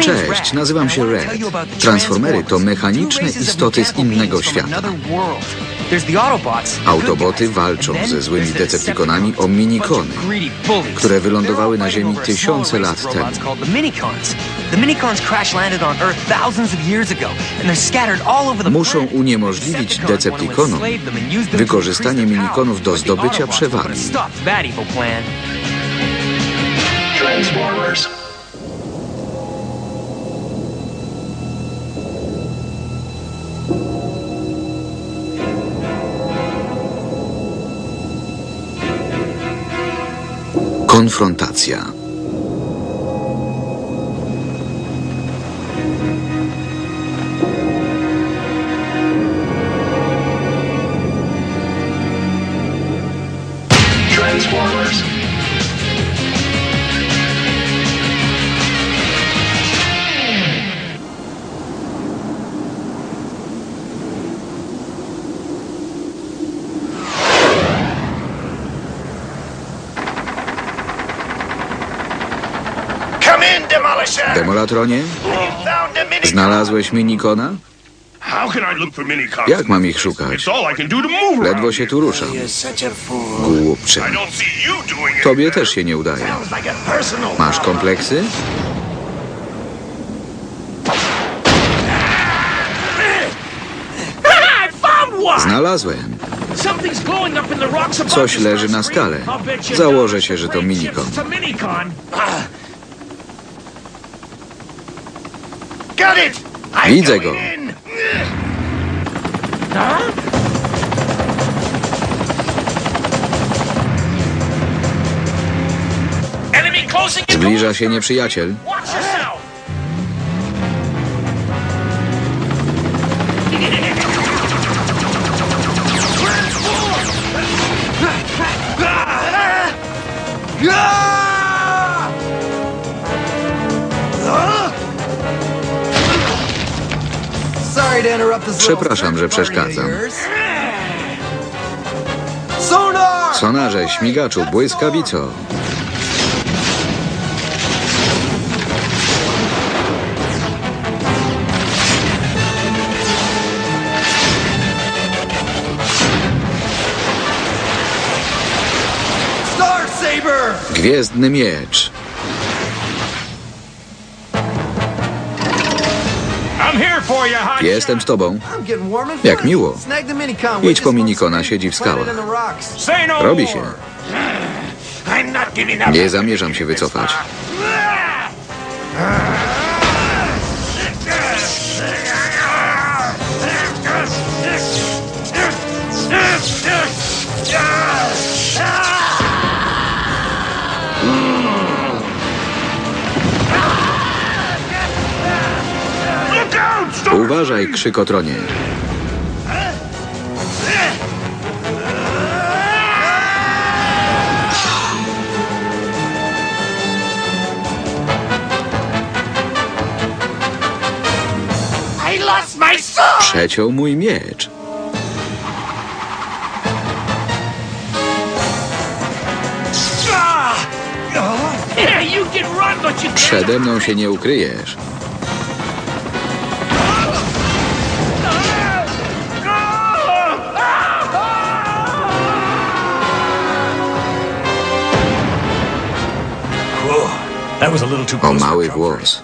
Cześć, nazywam się Red. Transformery to mechaniczne istoty z innego świata. Autoboty walczą ze złymi Decepticonami o minikony, które wylądowały na Ziemi tysiące lat temu. Muszą uniemożliwić Decepticonom wykorzystanie minikonów do zdobycia przewagi. Transformers. Konfrontacja. Transformers. Mini znalazłeś minikona? Jak mam ich szukać? Ledwo się tu ruszam. Głupcze. Tobie też się nie udaje. Masz kompleksy? Znalazłem. Coś leży na skale. Założę się, że to minikon. Widzę go. Zbliża się nieprzyjaciel. Przepraszam, że przeszkadzam. Sonarze, śmigaczu, błyskawico. Gwiezdny miecz. Jestem z tobą. Jak miło. Idź po minikona, siedzi w skałach. Robi się. I'm not giving up. Nie zamierzam się wycofać. Uważaj, krzykotronie. I lost my soul! Przeciął mój miecz. Przede mną się nie ukryjesz. O mały włos.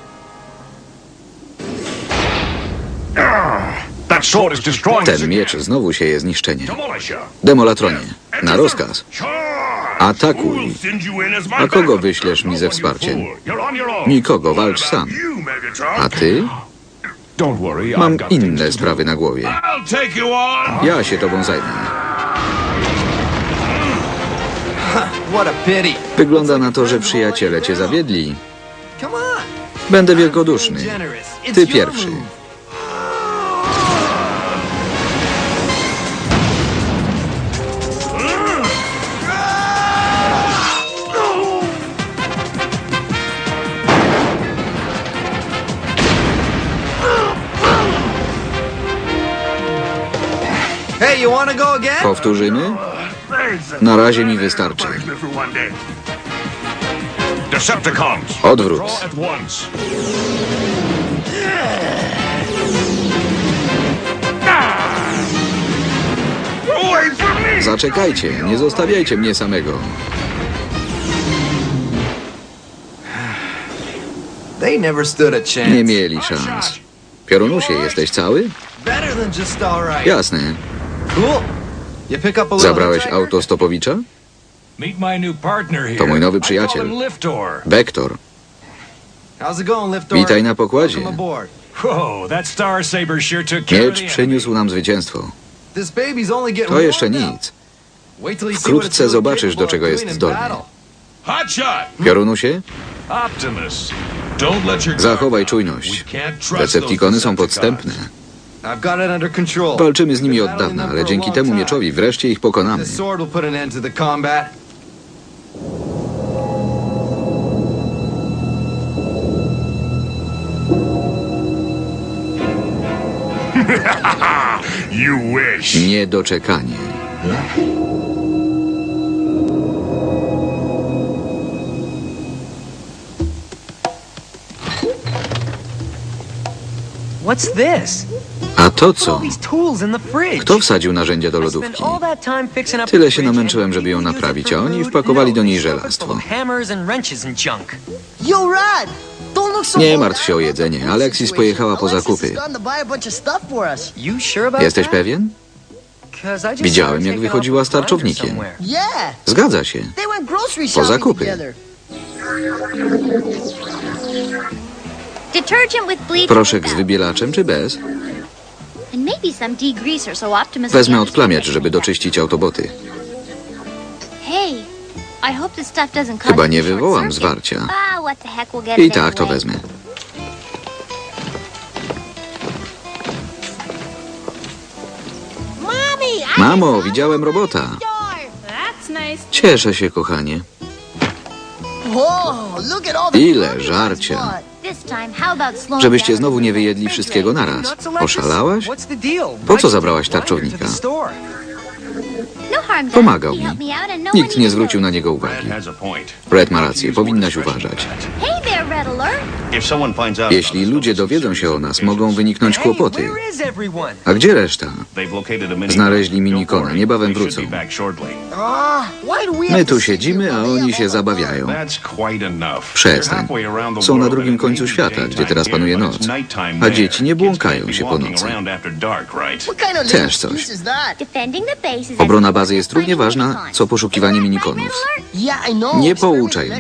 The Ten miecz znowu sieje zniszczenie. Demolisher. Demolatronie, na rozkaz. Atakuj. A kogo wyślesz mi ze No wsparciem? Nikogo, walcz sam. A ty? Mam inne sprawy na głowie. Ja się tobą zajmę. Wygląda na to, że przyjaciele cię zawiedli. Będę wielkoduszny. Ty pierwszy. Powtórzymy? Na razie mi wystarczy. Decepticons. Odwrót. Zaczekajcie, nie zostawiajcie mnie samego. They never stood a chance. Nie mieli szans. Piorunusie, jesteś cały? Jasne. Zabrałeś auto Stopowicza? Meet my new partner here. To mój nowy przyjaciel. Bektor. How's it going, Liftor? Witaj na pokładzie. Welcome aboard. Whoa, that Star Saber sure took care of Miecz przyniósł nam zwycięstwo. This baby's only getting To jeszcze nic. Wkrótce zobaczysz, do czego jest zdolny. battle. Hotshot. Piorunusie, Optimus. Don't let your guard zachowaj down. czujność. We can't trust Decepticony those są podstępne. I've got it under control. Walczymy z nimi od dawna, ale dzięki temu mieczowi wreszcie ich pokonamy. This sword will put an end to the combat. You wish. Niedoczekanie. What's this? To co? Kto wsadził narzędzia do lodówki? Tyle się namęczyłem, żeby ją naprawić, a oni wpakowali do niej żelastwo. Nie martw się o jedzenie. Alexis pojechała po zakupy. Jesteś pewien? Widziałem, jak wychodziła z tarczownikiem. Zgadza się. Po zakupy. Proszek z wybielaczem czy bez? Wezmę odplamiacz, żeby doczyścić autoboty. Hey, I hope this stuff doesn't cause Chyba nie wywołam zwarcia. Ah, what the heck, we'll get I tak to wezmę. Mamo, widziałem robota. That's nice. Cieszę się, kochanie. Whoa, look at all the Ile żarcia. Żebyście down znowu nie wyjedli the wszystkiego naraz. Oszalałaś? What's the deal? Po co zabrałaś tarczownika? No. Pomagał mi. no Nikt nie zwrócił na niego uwagi. Brad ma rację, powinnaś uważać. Jeśli ludzie dowiedzą się o nas, mogą wyniknąć kłopoty. where is everyone? A gdzie reszta? Znaleźli minikona, niebawem wrócą. Ah, My tu siedzimy, a oni się zabawiają. Przestań. Są na drugim końcu świata, gdzie teraz panuje noc. A dzieci nie błąkają się po nocy. Też coś. Obrona bazy jest równie ważna, co poszukiwanie minikonów. Nie pouczaj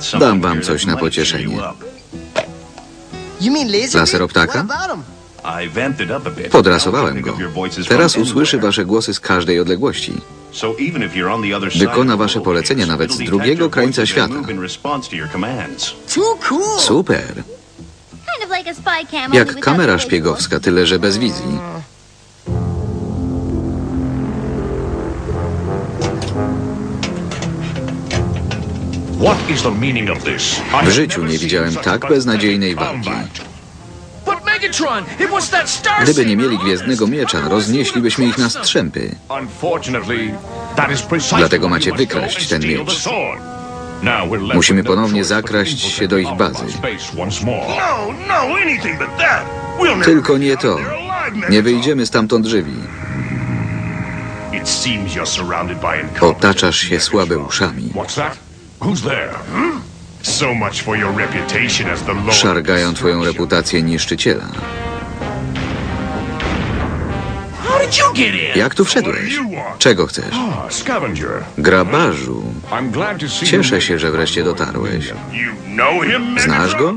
something Dam wam here coś na pocieszenie. Laseroptaka? Podrasowałem go. Teraz usłyszy wasze głosy z każdej odległości. Wykona wasze polecenia nawet z drugiego krańca świata. Super! Jak kamera szpiegowska, tyle że bez wizji. W have życiu nie widziałem tak beznadziejnej walki. combat. But Megatron, it was that Star Gdyby nie Saber. mieli Gwiezdnego Miecza, roznieślibyśmy ich na strzępy. Dlatego macie wykraść ten miecz. Musimy no ponownie zakraść się do ich bazy. No, no, Tylko nie to. Nie Megatron. wyjdziemy stamtąd żywi. Otaczasz się Megatron. Who's there? So much for your reputation as the Lord. Szargają twoją reputację niszczyciela. How did you get in? Jak tu wszedłeś? Czego chcesz? Ah, scavenger. Grabarzu. I'm glad to see Cieszę się, że wreszcie dotarłeś. You know him, Megatron? Znasz go?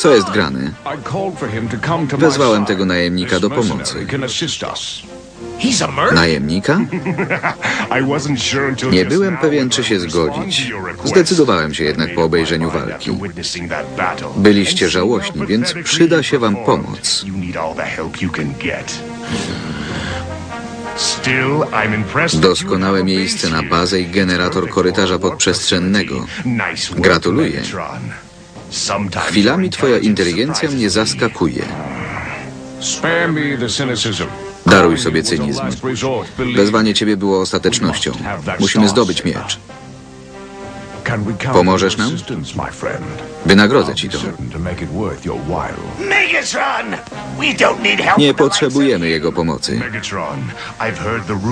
Co jest on? grane? I called for him to come to my Wezwałem side. tego najemnika This do mercenary pomocy. can assist us. Najemnika? I wasn't sure until Nie byłem pewien, czy się zgodzić. Zdecydowałem się jednak po obejrzeniu walki. after witnessing that battle. Byliście żałośni, więc przyda się wam pomoc. You need all the help you can get. Still, I'm impressed that you Doskonałe miejsce na bazę i generator korytarza podprzestrzennego. Gratuluję. Chwilami twoja inteligencja mnie zaskakuje. Spare me the cynicism. Daruj sobie cynizm. Wezwanie ciebie było ostatecznością. Musimy zdobyć miecz. Pomożesz nam? Wynagrodzę ci to. Nie potrzebujemy jego pomocy.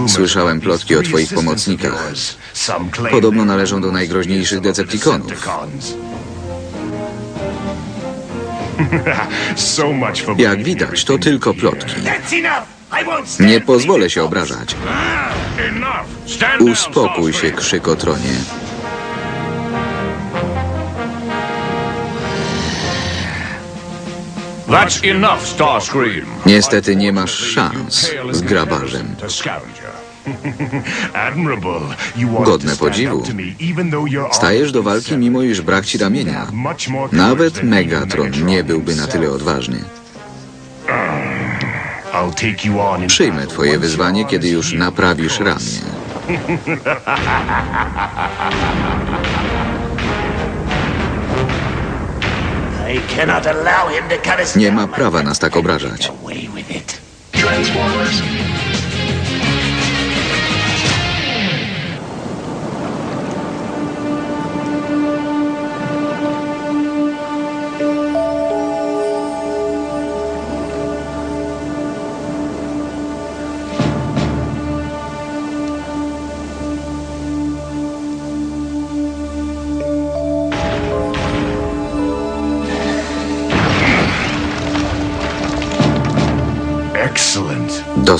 Słyszałem plotki o twoich pomocnikach. Podobno należą do najgroźniejszych Decepticonów. Jak widać, to tylko plotki. Nie pozwolę się obrażać. Uspokój się, krzykotronie. Niestety nie masz szans z grabarzem. Godne podziwu. Stajesz do walki, mimo iż brak ci ramienia. Nawet Megatron nie byłby na tyle odważny. Przyjmę twoje wyzwanie, kiedy już naprawisz ramię. I cannot allow him to cut us Nie ma prawa nas tak obrażać.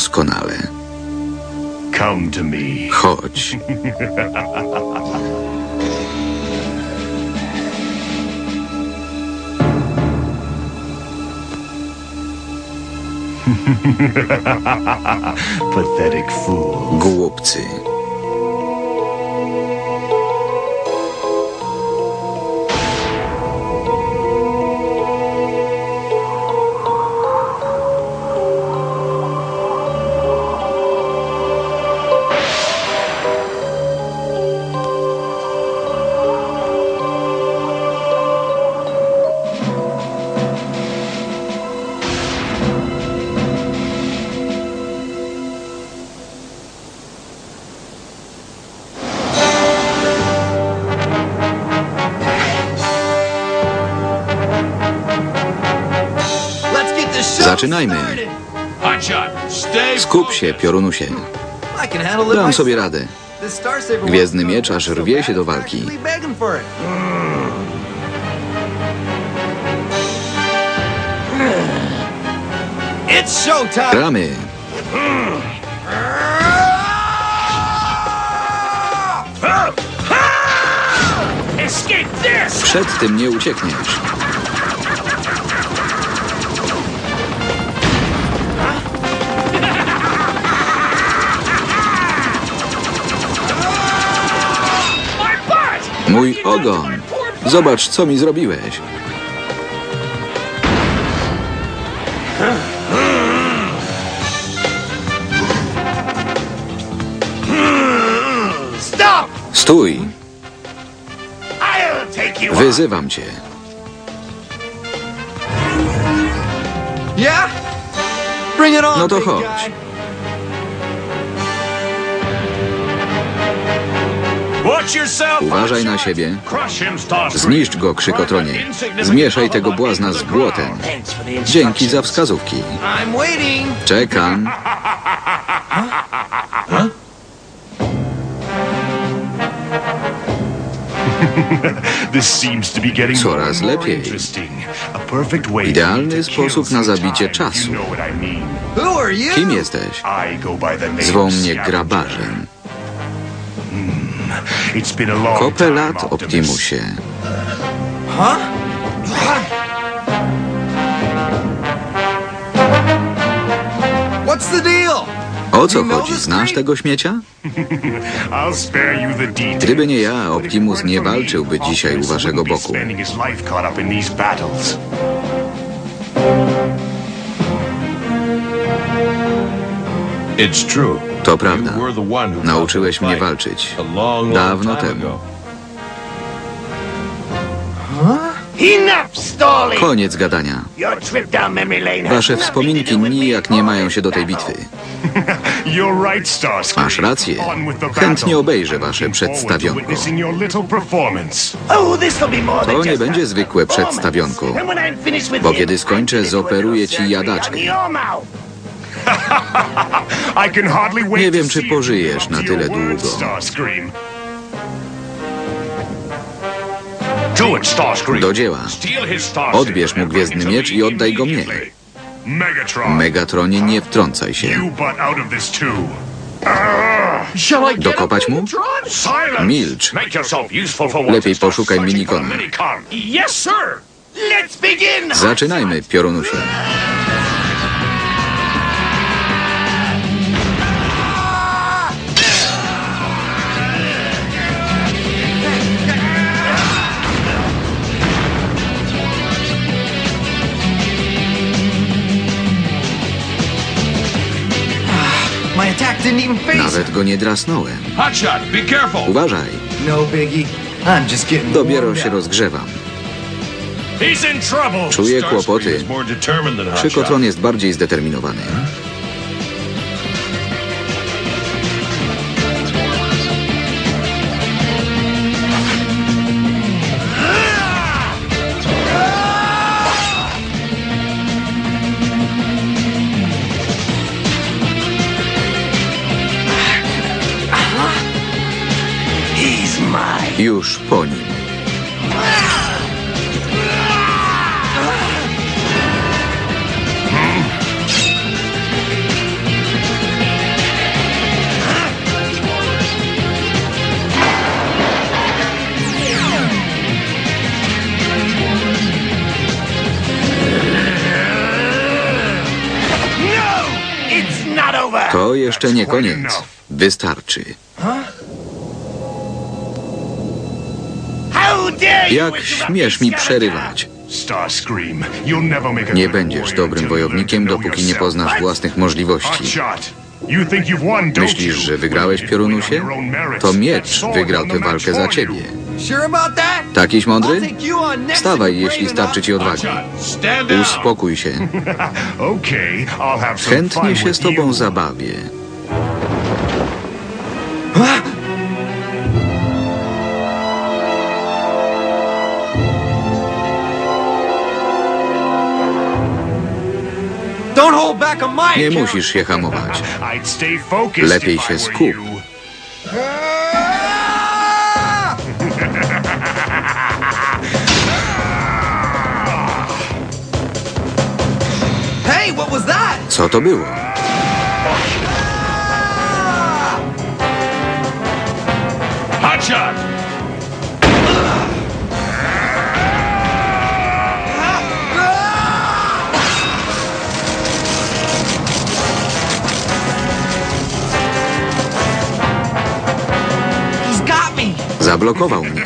Doskonale. Come to me. Chodź. Pathetic fool. Głupcy. Zaczynajmy. Skup się, piorunusie. Dam sobie radę. Gwiezdny miecz aż rwie się do walki. Gramy. Przed tym nie uciekniesz. Mój ogon. Zobacz, co mi zrobiłeś. Stop! Stój. Wyzywam cię. No to chodź. Uważaj na siebie. Crush him, Starscream. Zniszcz go, krzykotronie. Zmieszaj tego błazna z błotem. Thanks for the instructions. Dzięki za wskazówki. Czekam. This seems to be getting Coraz lepiej. interesting. A perfect way for me Idealny sposób na zabicie czasu. You know what I mean. Who are you? Kim jesteś? I go by the name Zwą mnie grabarzem. Kopę lat, Optimusie. Huh? What's the deal? O co chodzi? Znasz tego śmiecia? Gdyby nie ja, Optimus nie walczyłby dzisiaj u waszego boku. It's true. To prawda. Nauczyłeś mnie walczyć. Dawno temu. Koniec gadania. Wasze wspominki nijak nie mają się do tej bitwy. Masz rację. Chętnie obejrzę wasze przedstawionko. Oh, To nie będzie zwykłe przedstawionko. Bo kiedy skończę, zoperuję ci jadaczkę. Nie wiem, to czy see you pożyjesz na tyle długo. Do it, Starscream. Do dzieła. Steal his star Odbierz mu gwiezdny miecz i oddaj go mnie. Megatron. Megatronie, nie wtrącaj się. Dokopać mu? Milcz. Lepiej poszukaj begin. Zaczynajmy, piorunusie. Nawet go nie drasnąłem. Hotshot, be careful. Uważaj, No biggie. I'm just getting dopiero się rozgrzewam. He's in trouble. Czuję kłopoty. is more determined than Hotshot. Przykotron jest bardziej zdeterminowany. Już po nim. No. To jeszcze nie koniec. Wystarczy. Jak śmiesz mi przerywać? Nie będziesz dobrym wojownikiem, dopóki nie poznasz własnych możliwości. Myślisz, że wygrałeś, piorunusie? To miecz wygrał tę walkę za ciebie. Takiś mądry? you're jeśli starczy ci odwagi. Uspokój się. Chętnie się z tobą zabawię. Nie musisz się hamować. I'd stay focused Lepiej się skup. you. Hey, what was that? Co to było? Hotshot. Zablokował mnie.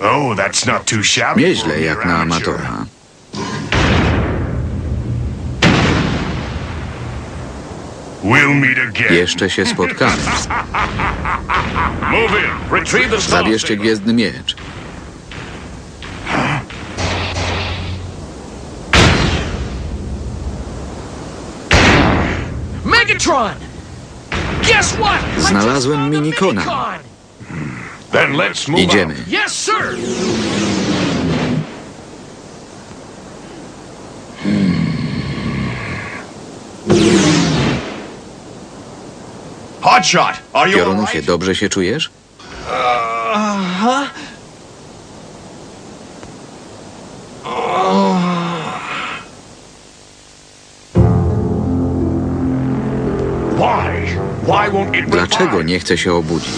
Oh, that's not too shabby for a Nieźle jak na amatora. Jeszcze się spotkamy. Move in. Retrieve the star Zabierzcie gwiezdny miecz. Megatron! Guess what? Znalazłem minikona. minicon. Then let's move Idziemy. Yes, sir. Hotshot, are you all Piorunusie, dobrze się czujesz? Why? Why won't it Dlaczego nie chce się obudzić?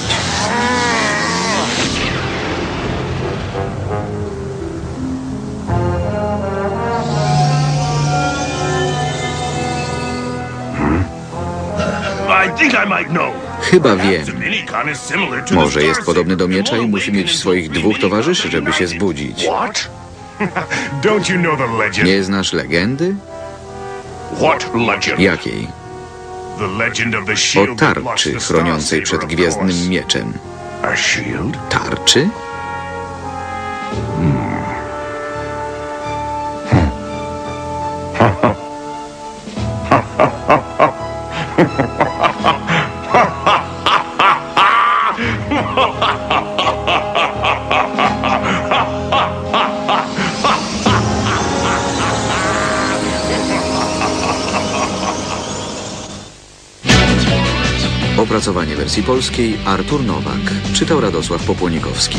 Chyba wiem. Może jest podobny do miecza i musi mieć swoich dwóch towarzyszy, żeby się zbudzić. Nie znasz legendy? Jakiej? O tarczy chroniącej przed gwiezdnym mieczem. Tarczy? polskiej Artur Nowak. Czytał Radosław Popłonikowski.